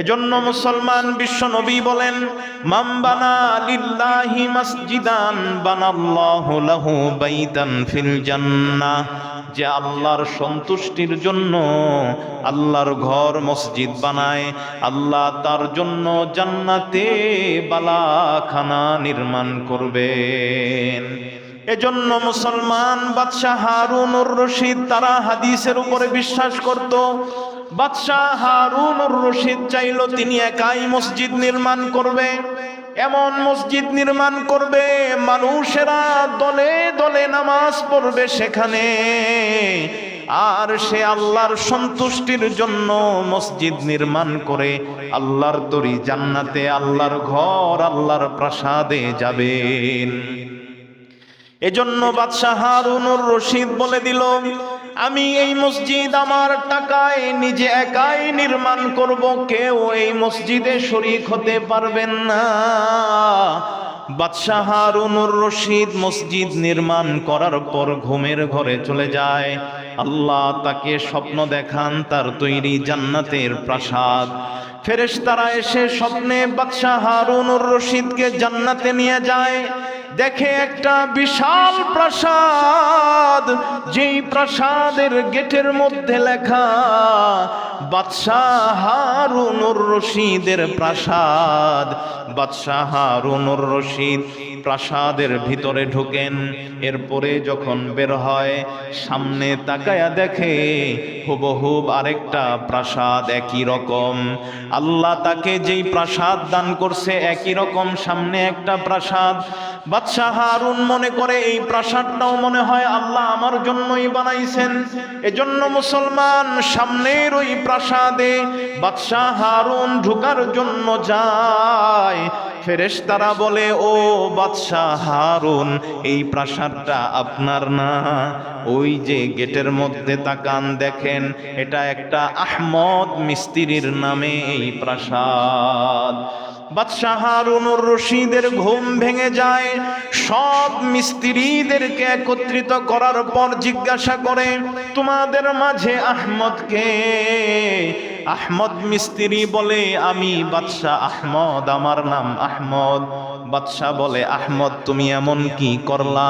এজন্য মুসলমান বিশ্ব নবী বলেন মাম্বানা লিল্লাহি মসজিদান বানাল্লাহু লাহু বাইতান ফিল জান্নাহ। যে আল্লাহর সন্তুষ্টির জন্য আল্লাহর ঘর মসজিদ বানায়, আল্লাহ তার জন্য জান্নাতে বালাখানা নির্মাণ করবেন। এজন্য মুসলমান বাদশাহ হারুনুর রশিদ তারা হাদিসের উপরে বিশ্বাস করত বাদশাহ হারুনুর রশিদ চাইল তিনি একাই মসজিদ নির্মাণ করবে। এমন মসজিদ নির্মাণ করবে, মানুষেরা দলে দলে নামাজ পড়বে সেখানে। আর সে আল্লাহর সন্তুষ্টির জন্য মসজিদ নির্মাণ করে। আল্লাহর তরি জান্নাতে, আল্লাহর ঘর, আল্লাহর প্রাসাদে যাবেন। এজন্য বাদশাহ হারুনুর রশিদ বলে দিল আমি এই মসজিদ আমার টাকায় নিজে একাই নির্মাণ করব। কেউ এই মসজিদে শরিক হতে পারবেন না। বাদশাহ হারুনুর রশিদ মসজিদ নির্মাণ করার পর ঘুমের ঘরে চলে যায়। আল্লাহ তাকে স্বপ্ন দেখান তার তৈরি জান্নাতের প্রাসাদ। ফেরেশতারা এসে স্বপ্নে বাদশাহ হারুনুর রশিদকে জান্নাতে নিয়ে যায়। দেখে একটা বিশাল প্রাসাদ, যেই প্রাসাদের গেটের মধ্যে লেখা, বাদশাহ হারুনুর রশিদের প্রাসাদ। বাদশাহ হারুনুর রশিদ প্রাসাদের ভিতরে ঢোকেন, এরপরে যখন বের হয়, সামনে তাকায়া দেখে হুবহুব আরেকটা প্রাসাদ একই রকম। আল্লাহ তাকে যেই প্রাসাদ দান করছে একই রকম, সামনে একটা প্রাসাদ বাদশাহ হারুন মনে করে এই প্রাসাদটাও মনে হয় আল্লাহ আমার জন্যই বানাইছেন। এজন্য মুসলমান সামনের ওই প্রাসাদে বাদশাহ হারুন ঢুকার জন্য যায়। ফেরেশতারা বলে, ও বাদশাহ হারুন, এই প্রাসাদটা আপনার না। ওই যে গেটের মধ্যে তাকান দেখেন, এটা একটা আহমদ মিস্ত্রির নামে এই প্রাসাদ। বাদশাহ হারুনুর রশিদের ঘুম ভেঙে যায়। সব মিস্ত্রিদেরকে একত্রিত করার পর জিজ্ঞাসা করে, তোমাদের মাঝে আহমদকে আহমদ মিস্ত্রি বলে, আমি বাদশাহ আহমদ, আমার নাম আহমদ। বাদশাহ বলে, আহমদ, তুমি এমন কি করলা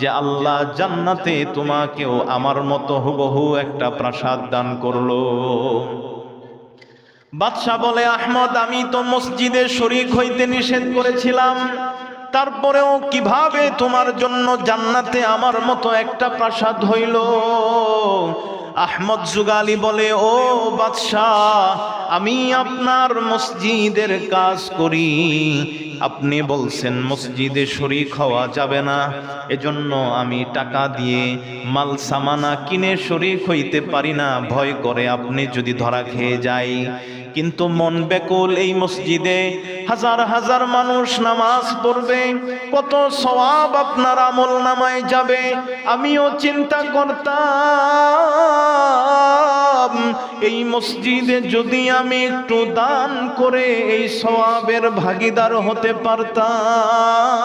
যে আল্লাহ জান্নাতে তোমাকেও আমার মতো হুবহু একটা প্রাসাদ দান করল? বাদশাহ বলে, আহমদ, আমি তো মসজিদে শরিক হইতে নিষেধ করেছিলাম। তারপরেও কীভাবে তোমার জন্য জান্নাতে আমার মতো একটা প্রাসাদ হইল? আহমদ জুগালি বলে, ও বাদশাহ, আমি আপনার মসজিদের কাজ করি। আপনি বলছেন মসজিদে শরিক হওয়া যাবে না। এজন্য আমি টাকা দিয়ে মাল, সামানা কিনে শরিক হইতে পারি না। ভয় করে আপনি যদি ধরা খেয়ে যাই। কিন্তু মন বেকুল এই মসজিদে। হাজার হাজার মানুষ নামাজ পড়বে, কত সওয়াব আপনার আমল নামায় যাবে, আমিও চিন্তা করতাম। এই মসজিদে যদি আমি একটু দান করে এই সওয়াবের ভাগিদার হতে পারতাম,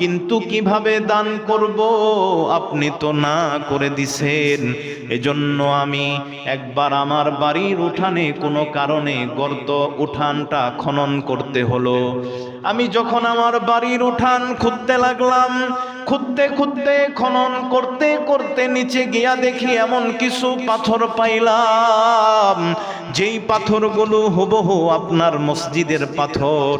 কিন্তু কীভাবে দান করব আপনি তো না করে দিছেন। এজন্য আমি একবার আমার বাড়ির উঠানে কোনো কারণে গর্ত উঠানটা খনন করতে হলো। আমি যখন আমার বাড়ির উঠান খুঁজতে লাগলাম খুঁজতে খুঁজতে খনন করতে করতে নিচে গিয়া দেখি এমন কিছু পাথর পাইলাম। যেই পাথরগুলো হুবহু আপনার মসজিদের পাথর,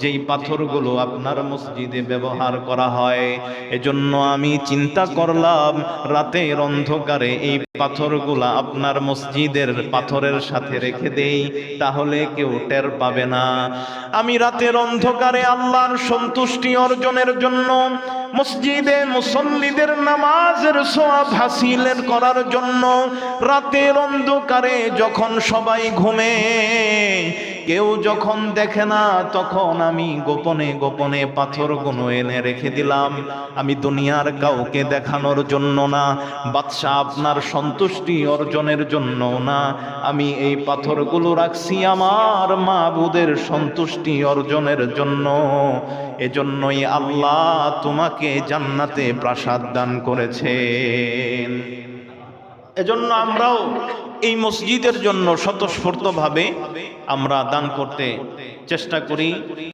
যেই পাথরগুলো আপনার মসজিদে ব্যবহার করা হয়। এজন্য আমি চিন্তা করলাম, রাতের অন্ধকারে এই পাথরগুলা আপনার মসজিদের পাথরের সাথে রেখে দেই, তাহলে কেউ টের পাবে না। আমি রাতের অন্ধকারে আল্লাহর সন্তুষ্টি অর্জনের জন্য মসজিদে মুসল্লিদের নামাজের সোয়াব হাসিলের করার জন্য রাতের অন্ধকারে যখন সবাই ঘুমে কেউ যখন দেখে না, তখন আমি গোপনে গোপনে পাথর পাথরগুলো এনে রেখে দিলাম। আমি দুনিয়ার কাউকে দেখানোর জন্য না, বাদশাহ আপনার সন্তুষ্টি অর্জনের জন্য না। আমি এই পাথরগুলো রাখছি আমার মা মাবুদের সন্তুষ্টি অর্জনের জন্য। এজন্যই আল্লাহ তোমাকে জান্নাতে প্রাসাদ দান করেছেন। এজন্য আমরাও এই মসজিদের জন্য স্বতঃস্ফূর্তভাবে আমরা দান করতে চেষ্টা করি।